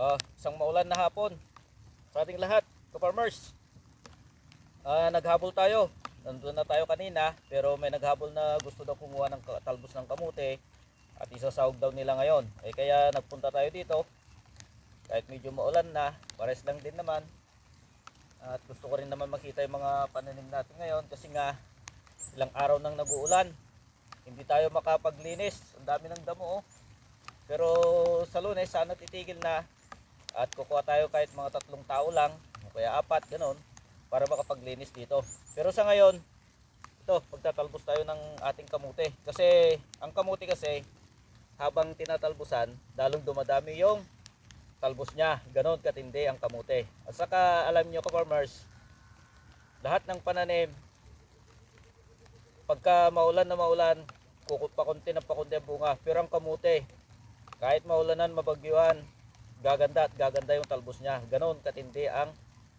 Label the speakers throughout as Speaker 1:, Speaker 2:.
Speaker 1: Ah, isang maulan na hapon sa ating lahat, ka-farmers. Ah, naghabol tayo. Nandun na tayo kanina, pero may naghabol na gusto daw kumuha ng talbos ng kamute at isasahog daw nila ngayon. Eh kaya nagpunta tayo dito. Kahit medyo maulan na, pares lang din naman. At gusto ko rin naman makita yung mga pananim natin ngayon kasi nga ilang araw nang nag-uulan. Hindi tayo makapaglinis. Ang dami ng damo oh. Pero sa lunes, sana titigil na at kukuha tayo kahit mga tatlong tao lang o kaya apat, ganun para makapaglinis dito. Pero sa ngayon, ito, magtatalbos tayo ng ating kamute. Kasi ang kamute kasi, habang tinatalbusan, dalong dumadami yung talbos niya. Ganon katindi ang kamute. At saka alam nyo ka-farmers, lahat ng pananim, pagka maulan na maulan, kukut pa konti ng pakunti ang bunga. Pero ang kamute, kahit maulanan, mabagyuhan, gaganda at gaganda yung talbos niya. Ganon katindi ang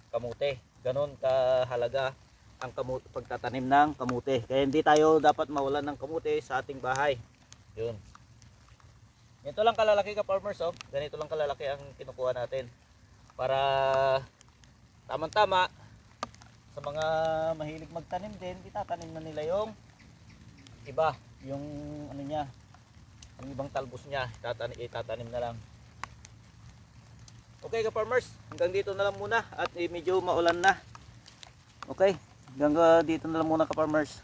Speaker 1: kamute. Ganon kahalaga ang kamute, pagtatanim ng kamute. Kaya hindi tayo dapat mawalan ng kamute sa ating bahay. Yun. Ganito lang kalalaki ka farmers oh. Ganito lang kalalaki ang kinukuha natin. Para tamang-tama sa mga mahilig magtanim din, itatanim na nila yung iba, yung ano niya, ang ibang talbos niya, itatanim, itatanim na lang. Okay ka farmers, hanggang dito na lang muna at eh, medyo maulan na. Okay, hanggang ah, dito na lang muna ka farmers.